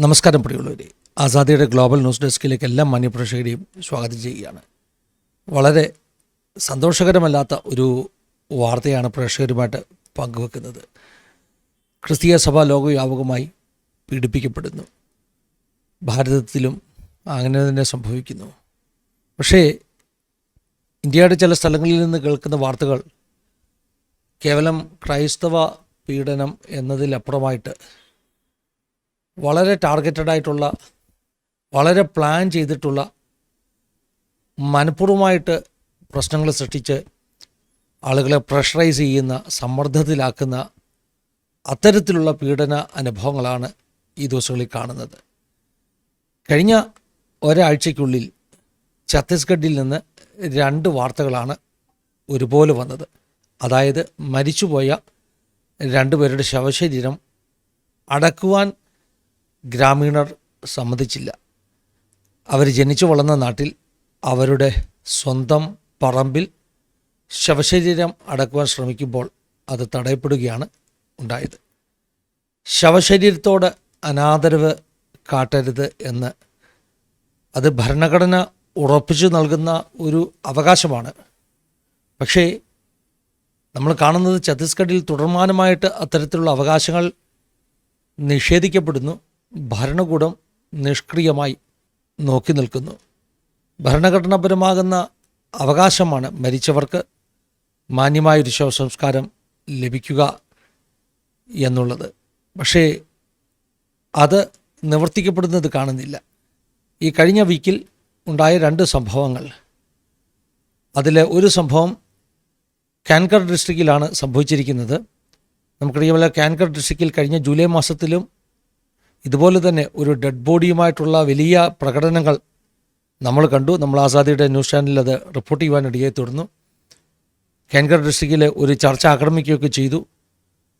നമസ്കാരം പ്രിയമുള്ളവരെ. ആസാദിയുടെ global news ഡെസ്കിലേക്ക് എല്ലാ മാന്യപ്രേക്ഷകരെയും സ്വാഗതം ചെയ്യുകയാണ്. വളരെ സന്തോഷകരമല്ലാത്ത ഒരു വാർത്തയാണ് പ്രേക്ഷകരുമായിട്ട് പങ്കുവെക്കുന്നത്. ക്രിസ്തീയ സഭ ലോകവ്യാപകമായി പീഡിപ്പിക്കപ്പെടുന്നു. ഭാരതത്തിലും അങ്ങനെ തന്നെ സംഭവിക്കുന്നു. പക്ഷേ ഇന്ത്യയുടെ ചില സ്ഥലങ്ങളിൽ നിന്ന് കേൾക്കുന്ന വാർത്തകൾ കേവലം ക്രൈസ്തവ പീഡനം എന്നതിലപ്പുറമായിട്ട് വളരെ ടാർഗറ്റഡ് ആയിട്ടുള്ള വളരെ പ്ലാൻ ചെയ്തിട്ടുള്ള മനഃപൂർവമായിട്ട് പ്രശ്നങ്ങൾ സൃഷ്ടിച്ച് ആളുകളെ പ്രഷറൈസ് ചെയ്യുന്ന സമ്മർദ്ദത്തിലാക്കുന്ന അത്തരത്തിലുള്ള പീഡന അനുഭവങ്ങളാണ് ഈ ദിവസങ്ങളിൽ കാണുന്നത്. കഴിഞ്ഞ ഒരാഴ്ചയ്ക്കുള്ളിൽ ഛത്തീസ്ഗഡിൽ നിന്ന് രണ്ട് വാർത്തകളാണ് ഒരുപോലെ വന്നത്. അതായത് മരിച്ചുപോയ രണ്ടുപേരുടെ ശവശരീരം അടക്കുവാൻ ഗ്രാമീണർ സമ്മതിച്ചില്ല. അവർ ജനിച്ചു വളർന്ന നാട്ടിൽ അവരുടെ സ്വന്തം പറമ്പിൽ ശവശരീരം അടക്കുവാൻ ശ്രമിക്കുമ്പോൾ അത് തടയപ്പെടുകയാണ് ഉണ്ടായത്. ശവശരീരത്തോട് അനാദരവ് കാട്ടരുത് എന്ന് അത് ഭരണഘടന ഉറപ്പിച്ചു നൽകുന്ന ഒരു അവകാശമാണ്. പക്ഷേ നമ്മൾ കാണുന്നത് ഛത്തീസ്ഗഡിൽ തുടർമാനമായിട്ട് അത്തരത്തിലുള്ള അവകാശങ്ങൾ നിഷേധിക്കപ്പെടുന്നു. ഭരണകൂടം നിഷ്ക്രിയമായി നോക്കി നിൽക്കുന്നു. ഭരണഘടനാപരമാകുന്ന അവകാശമാണ് മരിച്ചവർക്ക് മാന്യമായൊരു ശവസംസ്കാരം ലഭിക്കുക എന്നുള്ളത്. പക്ഷേ അത് നിവർത്തിക്കപ്പെടുന്നത് കാണുന്നില്ല. ഈ കഴിഞ്ഞ വീക്കിൽ ഉണ്ടായ രണ്ട് സംഭവങ്ങൾ. അതിൽ ഒരു സംഭവം കാൻകർ ഡിസ്ട്രിക്റ്റിലാണ് സംഭവിച്ചിരിക്കുന്നത്. നമുക്കറിയാമല്ലോ കാൻകർ ഡിസ്ട്രിക്റ്റിൽ കഴിഞ്ഞ ജൂലൈ മാസത്തിലും ഇതുപോലെ തന്നെ ഒരു ഡെഡ് ബോഡിയുമായിട്ടുള്ള വലിയ പ്രകടനങ്ങൾ നമ്മൾ കണ്ടു. നമ്മൾ ആസാദിയുടെ ന്യൂസ് ചാനലിൽ അത് റിപ്പോർട്ട് ചെയ്യുവാൻ ഇടയായി തുടർന്നു. കാൻകർ ഡിസ്ട്രിക്റ്റിലെ ഒരു ചർച്ച ആക്രമിക്കുകയൊക്കെ ചെയ്തു.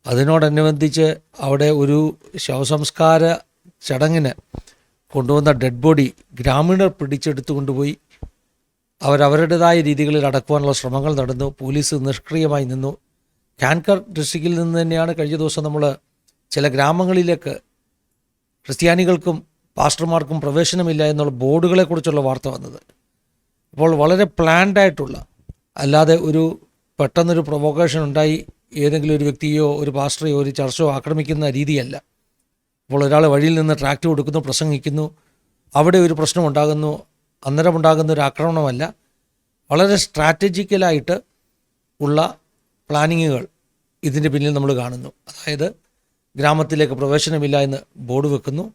അതിനോടനുബന്ധിച്ച് അവിടെ ഒരു ശവസംസ്കാര ചടങ്ങിന് കൊണ്ടുവന്ന ഡെഡ് ബോഡി ഗ്രാമീണർ പിടിച്ചെടുത്തു കൊണ്ടുപോയി അവരവരുടേതായ രീതികളിൽ അടക്കുവാനുള്ള ശ്രമങ്ങൾ നടന്നു. പോലീസ് നിഷ്ക്രിയമായി നിന്നു. കാൻകർ ഡിസ്ട്രിക്റ്റിൽ നിന്ന് തന്നെയാണ് കഴിഞ്ഞ ദിവസം നമ്മൾ ചില ഗ്രാമങ്ങളിലേക്ക് ക്രിസ്ത്യാനികൾക്കും പാസ്റ്റർമാർക്കും പ്രവേശനമില്ല എന്നുള്ള ബോർഡുകളെക്കുറിച്ചുള്ള വാർത്ത വന്നത്. ഇപ്പോൾ വളരെ പ്ലാൻഡായിട്ടുള്ള അല്ലാതെ ഒരു പെട്ടെന്നൊരു പ്രൊവോക്കേഷൻ ഉണ്ടായി ഏതെങ്കിലും ഒരു വ്യക്തിയോ ഒരു പാസ്റ്ററെയോ ഒരു ചർച്ചയോ ആക്രമിക്കുന്ന രീതിയല്ല. ഇപ്പോൾ ഒരാൾ വഴിയിൽ നിന്ന് ട്രാക്ട് കൊടുക്കുന്നു പ്രസംഗിക്കുന്നു അവിടെ ഒരു പ്രശ്നം ഉണ്ടാകുന്നു അന്നേരം ഉണ്ടാകുന്ന ഒരു ആക്രമണമല്ല. വളരെ സ്ട്രാറ്റജിക്കലായിട്ട് ഉള്ള പ്ലാനിങ്ങുകൾ ഇതിന്റെ പിന്നിൽ നമ്മൾ കാണുന്നു. അതായത് ഗ്രാമത്തിലേക്ക് പ്രവേശനമില്ല എന്ന് ബോർഡ് വെക്കുന്നു.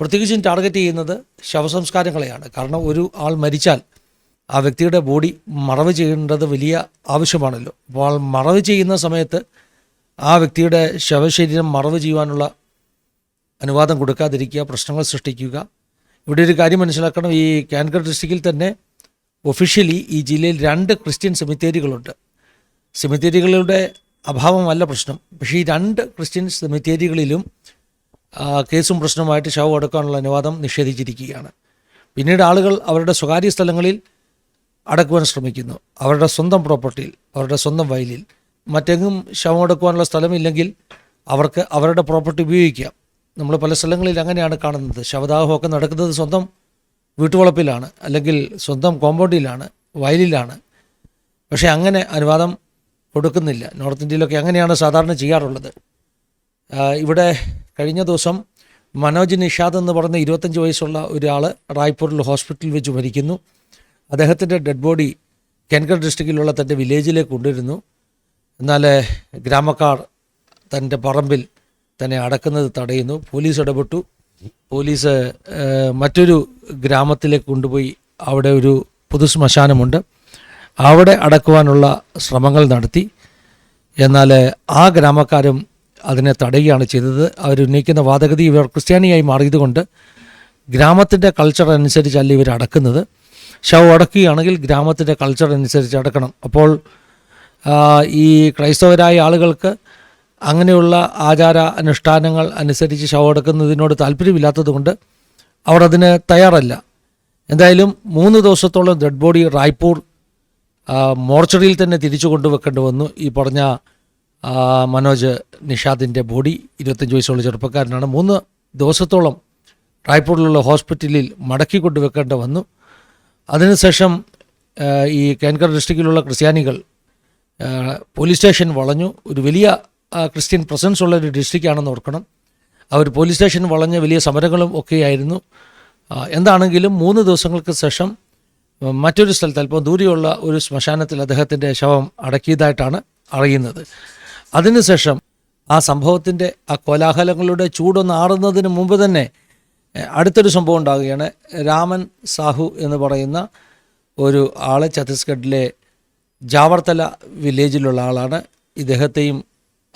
പ്രത്യേകിച്ചും ടാർഗറ്റ് ചെയ്യുന്നത് ശവസംസ്കാരങ്ങളെയാണ്. കാരണം ഒരു ആൾ മരിച്ചാൽ ആ വ്യക്തിയുടെ ബോഡി മറവ് ചെയ്യേണ്ടത് വലിയ ആവശ്യമാണല്ലോ. അപ്പോൾ ആൾ മറവ് ചെയ്യുന്ന സമയത്ത് ആ വ്യക്തിയുടെ ശവശരീരം മറവ് ചെയ്യുവാനുള്ള അനുവാദം കൊടുക്കാതിരിക്കുക പ്രശ്നങ്ങൾ സൃഷ്ടിക്കുക. ഇവിടെ ഒരു കാര്യം മനസ്സിലാക്കണം. ഈ കാൻകർ ഡിസ്ട്രിക്റ്റിൽ തന്നെ ഒഫീഷ്യലി ഈ ജില്ലയിൽ രണ്ട് ക്രിസ്ത്യൻ സെമിത്തേരികളുണ്ട് സെമിത്തേരികളുടെ അഭാവമല്ല പ്രശ്നം. പക്ഷേ ഈ രണ്ട് ക്രിസ്ത്യൻ സെമിത്തേരികളിലും കേസും പ്രശ്നവുമായിട്ട് ശവം അടക്കാനുള്ള അനുവാദം നിഷേധിച്ചിരിക്കുകയാണ്. പിന്നീട് ആളുകൾ അവരുടെ സ്വകാര്യ സ്ഥലങ്ങളിൽ അടക്കുവാൻ ശ്രമിക്കുന്നു. അവരുടെ സ്വന്തം പ്രോപ്പർട്ടിയിൽ അവരുടെ സ്വന്തം വയലിൽ. മറ്റെങ്ങും ശവം അടക്കുവാനുള്ള സ്ഥലമില്ലെങ്കിൽ അവർക്ക് അവരുടെ പ്രോപ്പർട്ടി ഉപയോഗിക്കാം. നമ്മൾ പല സ്ഥലങ്ങളിൽ അങ്ങനെയാണ് കാണുന്നത്. ശവദാഹമൊക്കെ നടക്കുന്നത് സ്വന്തം വീട്ടുവളപ്പിലാണ് അല്ലെങ്കിൽ സ്വന്തം കോമ്പൗണ്ടിലാണ് വയലിലാണ്. പക്ഷേ അങ്ങനെ അനുവാദം കൊടുക്കുന്നില്ല. നോർത്ത് ഇന്ത്യയിലൊക്കെ അങ്ങനെയാണ് സാധാരണ ചെയ്യാറുള്ളത്. ഇവിടെ കഴിഞ്ഞ ദിവസം മനോജ് നിഷാദ് എന്ന് പറയുന്ന ഇരുപത്തഞ്ച് വയസ്സുള്ള ഒരാൾ റായ്പൂരിൽ ഹോസ്പിറ്റലിൽ വെച്ച് മരിക്കുന്നു. അദ്ദേഹത്തിന്റെ ഡെഡ് ബോഡി കെൻകർ ഡിസ്ട്രിക്റ്റിലുള്ള തന്റെ വില്ലേജിലേക്ക് കൊണ്ടുവരുന്നു. എന്നാൽ ഗ്രാമക്കാർ തന്റെ പറമ്പിൽ തന്നെ അടക്കുന്നത് തടയുന്നു. പോലീസ് ഇടപെട്ടു. പോലീസ് മറ്റൊരു ഗ്രാമത്തിലേക്ക് കൊണ്ടുപോയി. അവിടെ ഒരു പൊതു ശ്മശാനമുണ്ട്. അവിടെ അടക്കുവാനുള്ള ശ്രമങ്ങൾ നടത്തി. എന്നാൽ ആ ഗ്രാമക്കാരും അതിനെ തടയുകയാണ് ചെയ്തത്. അവരുന്നയിക്കുന്ന വാദഗതി ഇവർ ക്രിസ്ത്യാനിയായി മാറിയതുകൊണ്ട് ഗ്രാമത്തിന്റെ കൾച്ചർ അനുസരിച്ചല്ല ഇവർ അടക്കുന്നത്. ശവം അടക്കുകയാണെങ്കിൽ ഗ്രാമത്തിന്റെ കൾച്ചർ അനുസരിച്ച് അടക്കണം. അപ്പോൾ ഈ ക്രൈസ്തവരായ ആളുകൾക്ക് അങ്ങനെയുള്ള ആചാര അനുഷ്ഠാനങ്ങൾ അനുസരിച്ച് ശവം അടക്കുന്നതിനോട് താല്പര്യമില്ലാത്തതുകൊണ്ട് അവർ അതിന് തയ്യാറല്ല. എന്തായാലും മൂന്ന് ദിവസത്തോളം ഡെഡ് ബോഡി റായ്പൂർ മോർച്ചറിയിൽ തന്നെ തിരിച്ചു കൊണ്ടുവെക്കേണ്ടി വന്നു. ഈ പറഞ്ഞ മനോജ് നിഷാദിന്റെ ബോഡി ഇരുപത്തഞ്ച് വയസ്സുള്ള ചെറുപ്പക്കാരനാണ്. മൂന്ന് ദിവസത്തോളം റായ്പൂരിലുള്ള ഹോസ്പിറ്റലിൽ മടക്കി കൊണ്ടുവെക്കേണ്ടി വന്നു. അതിനുശേഷം ഈ കാൻകർ ഡിസ്ട്രിക്റ്റിലുള്ള ക്രിസ്ത്യാനികൾ പോലീസ് സ്റ്റേഷൻ വളഞ്ഞു. ഒരു വലിയ ക്രിസ്ത്യൻ പ്രസൻസ് ഉള്ള ഒരു ഡിസ്ട്രിക്റ്റാണെന്ന് ഓർക്കണം. അവർ പോലീസ് സ്റ്റേഷൻ വളഞ്ഞ വലിയ സമരങ്ങളും ഒക്കെയായിരുന്നു. എന്താണെങ്കിലും മൂന്ന് ദിവസങ്ങൾക്ക് ശേഷം മറ്റൊരു സ്ഥലത്ത് അല്പം ദൂരെയുള്ള ഒരു ശ്മശാനത്തിൽ അദ്ദേഹത്തിന്റെ ശവം അടക്കിയതായിട്ടാണ് അറിയുന്നത്. അതിനുശേഷം ആ സംഭവത്തിന്റെ ആ കോലാഹലങ്ങളുടെ ചൂടൊന്ന് ആറുന്നതിന് മുമ്പ് തന്നെ അടുത്തൊരു സംഭവം ഉണ്ടാകുകയാണ്. രാമൻ സാഹു എന്ന് പറയുന്ന ഒരു ആൾ ഛത്തീസ്ഗഡിലെ ജാവർത്തല വില്ലേജിലുള്ള ആളാണ്. ഇദ്ദേഹത്തെയും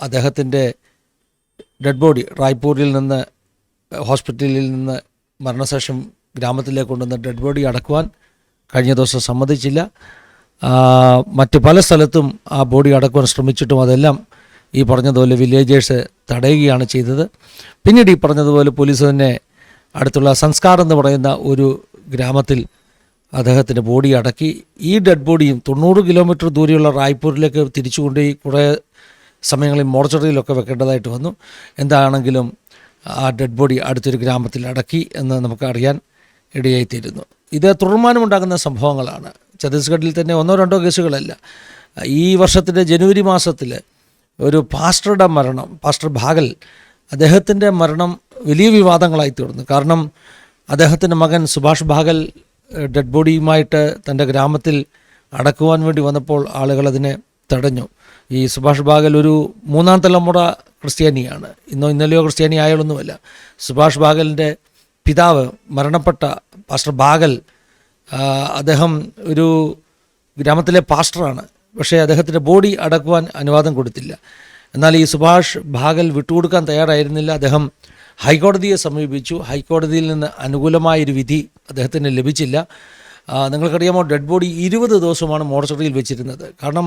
അദ്ദേഹത്തിന്റെ ഡെഡ് ബോഡി റായ്പൂരിൽ നിന്ന് ഹോസ്പിറ്റലിൽ നിന്ന് മരണശേഷം ഗ്രാമത്തിലേക്ക് കൊണ്ടുവന്ന ഡെഡ് ബോഡി അടക്കുവാൻ കഴിഞ്ഞ ദിവസം സമ്മതിച്ചില്ല. മറ്റ് പല സ്ഥലത്തും ആ ബോഡി അടക്കുവാൻ ശ്രമിച്ചിട്ടും അതെല്ലാം ഈ പറഞ്ഞതുപോലെ വില്ലേജേഴ്സ് തടയുകയാണ് ചെയ്തത്. പിന്നീട് ഈ പറഞ്ഞതുപോലെ പോലീസ് തന്നെ അടുത്തുള്ള സംസ്കാർ എന്ന് പറയുന്ന ഒരു ഗ്രാമത്തിൽ അദ്ദേഹത്തിന്റെ ബോഡി അടക്കി. ഈ ഡെഡ് ബോഡിയും തൊണ്ണൂറ് കിലോമീറ്റർ ദൂരെയുള്ള റായ്പൂരിലേക്ക് തിരിച്ചു കൊണ്ടുപോയി കുറേ സമയങ്ങളിൽ മോർച്ചറിയിലൊക്കെ വെക്കേണ്ടതായിട്ട് വന്നു. എന്താണെങ്കിലും ആ ഡെഡ് ബോഡി അടുത്തൊരു ഗ്രാമത്തിൽ അടക്കി എന്ന് നമുക്ക് അറിയാൻ ഇടയായിത്തീരുന്നു. ഇത് തുടർമാനമുണ്ടാകുന്ന സംഭവങ്ങളാണ്. ഛത്തീസ്ഗഡിൽ തന്നെ ഒന്നോ രണ്ടോ കേസുകളല്ല. ഈ വർഷത്തിന്റെ ജനുവരി മാസത്തിൽ ഒരു പാസ്റ്ററുടെ മരണം പാസ്റ്റർ ഭാഗൽ അദ്ദേഹത്തിന്റെ മരണം വലിയ വിവാദങ്ങളായി തീർന്നു. കാരണം അദ്ദേഹത്തിന്റെ മകൻ സുഭാഷ് ഭാഗൽ ഡെഡ് ബോഡിയുമായിട്ട് തന്റെ ഗ്രാമത്തിൽ അടക്കുവാൻ വേണ്ടി വന്നപ്പോൾ ആളുകൾ അതിനെ തടഞ്ഞു. ഈ സുഭാഷ് ഭാഗൽ ഒരു മൂന്നാം തലമുറ ക്രിസ്ത്യാനിയാണ്. ഇന്നോ ഇന്നലെയോ ക്രിസ്ത്യാനി ആയാലൊന്നുമല്ല. സുഭാഷ് ഭാഗലിന്റെ പിതാവ് മരണപ്പെട്ട പാസ്റ്റർ ബാഗൽ അദ്ദേഹം ഒരു ഗ്രാമത്തിലെ പാസ്റ്ററാണ്. പക്ഷേ അദ്ദേഹത്തിന്റെ ബോഡി അടക്കുവാൻ അനുവാദം കൊടുത്തില്ല. എന്നാൽ ഈ സുഭാഷ് ഭാഗൽ വിട്ടുകൊടുക്കാൻ തയ്യാറായിരുന്നില്ല. അദ്ദേഹം ഹൈക്കോടതിയെ സമീപിച്ചു. ഹൈക്കോടതിയിൽ നിന്ന് അനുകൂലമായൊരു വിധി അദ്ദേഹത്തിന് ലഭിച്ചില്ല. നിങ്ങൾക്കറിയാമോ ഡെഡ് ബോഡി ഇരുപത് ദിവസമാണ് മോർച്ചറിയിൽ വെച്ചിരുന്നത്. കാരണം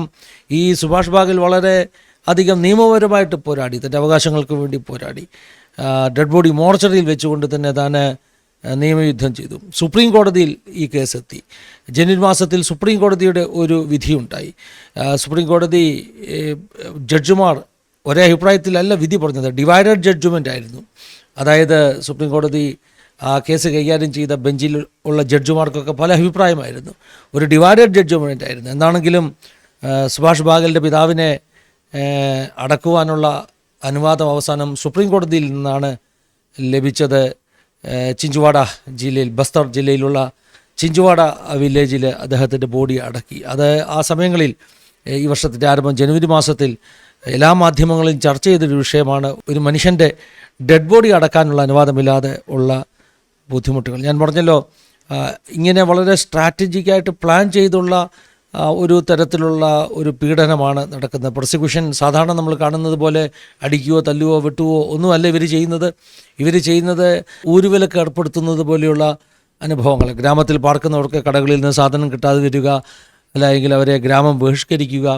ഈ സുഭാഷ് ഭാഗൽ വളരെ അധികം നിയമപരമായിട്ട് പോരാടി. തന്റെ അവകാശങ്ങൾക്ക് വേണ്ടി പോരാടി. ഡെഡ് ബോഡി മോർച്ചറിയിൽ വെച്ചുകൊണ്ട് തന്നെ താൻ നിയമയുദ്ധം ചെയ്തു. സുപ്രീം കോടതിയിൽ ഈ കേസെത്തി. ജനുവരി മാസത്തിൽ സുപ്രീം കോടതിയുടെ ഒരു വിധിയുണ്ടായി. സുപ്രീം കോടതി ജഡ്ജുമാർ ഒരേ അഭിപ്രായത്തിലല്ല വിധി പറഞ്ഞത്. ഡിവൈഡഡ് ജഡ്ജ്മെന്റ് ആയിരുന്നു. അതായത് സുപ്രീം കോടതി ആ കേസ് കൈകാര്യം ചെയ്ത ബെഞ്ചിൽ ഉള്ള ജഡ്ജിമാർക്കൊക്കെ പല അഭിപ്രായമായിരുന്നു. ഒരു ഡിവൈഡഡ് ജഡ്ജ്മെന്റ് ആയിരുന്നു. എന്താണെങ്കിലും സുഭാഷ് ബാഗലിന്റെ പിതാവിനെ അടക്കുവാനുള്ള അനുവാദം അവസാനം സുപ്രീം കോടതിയിൽ നിന്നാണ് ലഭിച്ചത്. ചിഞ്ചുവാഡ ജില്ലയിൽ ബസ്തർ ജില്ലയിലുള്ള ചിഞ്ചുവാഡ വില്ലേജിൽ അദ്ദേഹത്തിന്റെ ബോഡി അടക്കി. അത് ആ സമയങ്ങളിൽ ഈ വർഷത്തിന്റെ ആരംഭം ജനുവരി മാസത്തിൽ എല്ലാ മാധ്യമങ്ങളിലും ചർച്ച ചെയ്തൊരു വിഷയമാണ്. ഒരു മനുഷ്യന്റെ ഡെഡ് ബോഡി അടക്കാനുള്ള അനുവാദമില്ലാതെ ഉള്ള ബുദ്ധിമുട്ടുകൾ. ഞാൻ പറഞ്ഞല്ലോ ഇങ്ങനെ വളരെ സ്ട്രാറ്റജിക്കായിട്ട് പ്ലാൻ ചെയ്തുള്ള ഒരു തരത്തിലുള്ള ഒരു പീഡനമാണ് നടക്കുന്നത്. പ്രോസിക്യൂഷൻ സാധാരണ നമ്മൾ കാണുന്നത് പോലെ അടിക്കുകയോ തല്ലുകയോ വെട്ടുകയോ ഒന്നുമല്ല ഇവർ ചെയ്യുന്നത്. ഇവർ ചെയ്യുന്നത് ഊരുവിലക്ക് ഏർപ്പെടുത്തുന്നത് പോലെയുള്ള അനുഭവങ്ങൾ ഗ്രാമത്തിൽ പാർക്കുന്നവർക്ക് കടകളിൽ നിന്ന് സാധനം കിട്ടാതെ വരിക അല്ലെങ്കിൽ അവരെ ഗ്രാമം ബഹിഷ്കരിക്കുക.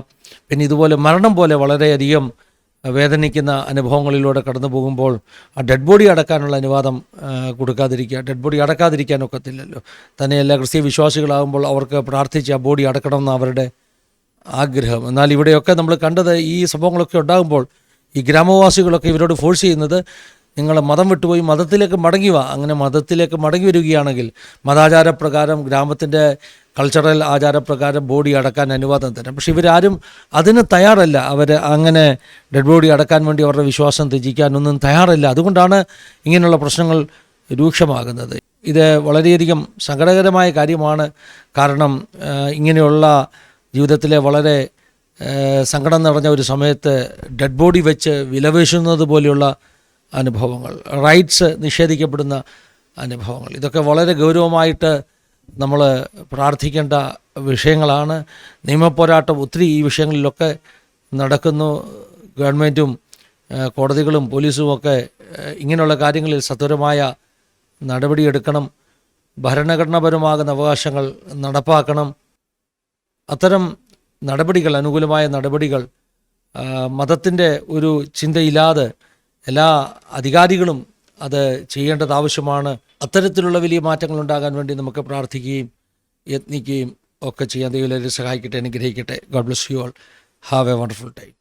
പിന്നെ ഇതുപോലെ മരണം പോലെ വളരെയധികം വേദനിക്കുന്ന അനുഭവങ്ങളിലൂടെ കടന്നു പോകുമ്പോൾ ആ ഡെഡ് ബോഡി അടക്കാനുള്ള അനുവാദം കൊടുക്കാതിരിക്കുക. ഡെഡ് ബോഡി അടക്കാതിരിക്കാൻ ഒക്കത്തില്ലല്ലോ. തന്നെയല്ല ക്രിസ്തീയ വിശ്വാസികളാകുമ്പോൾ അവർക്ക് പ്രാർത്ഥിച്ച് ആ ബോഡി അടക്കണം എന്ന് അവരുടെ ആഗ്രഹം. എന്നാൽ ഇവിടെയൊക്കെ നമ്മൾ കണ്ടത് ഈ സംഭവങ്ങളൊക്കെ ഉണ്ടാകുമ്പോൾ ഈ ഗ്രാമവാസികളൊക്കെ ഇവരോട് ഫോഴ്സ് ചെയ്യുന്നത് നിങ്ങൾ മതം വിട്ടുപോയി മതത്തിലേക്ക് മടങ്ങി വാ. അങ്ങനെ മതത്തിലേക്ക് മടങ്ങി വരികയാണെങ്കിൽ മതാചാരപ്രകാരം ഗ്രാമത്തിന്റെ കൾച്ചറൽ ആചാരപ്രകാരം ബോഡി അടക്കാൻ അനുവാദം തരാം. പക്ഷെ ഇവരാരും അതിന് തയ്യാറല്ല. അവർ അങ്ങനെ ഡെഡ് ബോഡി അടക്കാൻ വേണ്ടി അവരുടെ വിശ്വാസം ത്യജിക്കാനൊന്നും തയ്യാറല്ല. അതുകൊണ്ടാണ് ഇങ്ങനെയുള്ള പ്രശ്നങ്ങൾ രൂക്ഷമാകുന്നത്. ഇത് വളരെയധികം സങ്കടകരമായ കാര്യമാണ്. കാരണം ഇങ്ങനെയുള്ള ജീവിതത്തിലെ വളരെ സങ്കടം നിറഞ്ഞ ഒരു സമയത്ത് ഡെഡ് ബോഡി വെച്ച് വിലവേശുന്നത് പോലെയുള്ള അനുഭവങ്ങൾ റൈറ്റ്സ് നിഷേധിക്കപ്പെടുന്ന അനുഭവങ്ങൾ ഇതൊക്കെ വളരെ ഗൗരവമായിട്ട് നമ്മൾ പ്രാർത്ഥിക്കേണ്ട വിഷയങ്ങളാണ്. നിയമപോരാട്ടം ഒത്തിരി ഈ വിഷയങ്ങളിലൊക്കെ നടക്കുന്നു. ഗവൺമെന്റും കോടതികളും പോലീസും ഒക്കെ ഇങ്ങനെയുള്ള കാര്യങ്ങളിൽ സത്വരമായ നടപടിയെടുക്കണം. ഭരണഘടനാപരമാകുന്ന അവകാശങ്ങൾ നടപ്പാക്കണം. അത്തരം നടപടികൾ അനുകൂലമായ നടപടികൾ മതത്തിന്റെ ഒരു ചിന്തയില്ലാതെ എല്ലാ അധികാരികളും അത് ചെയ്യേണ്ടത് ആവശ്യമാണ്. അത്തരത്തിലുള്ള വലിയ മാറ്റങ്ങൾ ഉണ്ടാകാൻ വേണ്ടി നമുക്ക് പ്രാർത്ഥിക്കുകയും യത്നിക്കുകയും ഒക്കെ ചെയ്യാൻ ദൈവം എല്ലാവരും സഹായിക്കട്ടെ അനുഗ്രഹിക്കട്ടെ. God bless you all have a wonderful time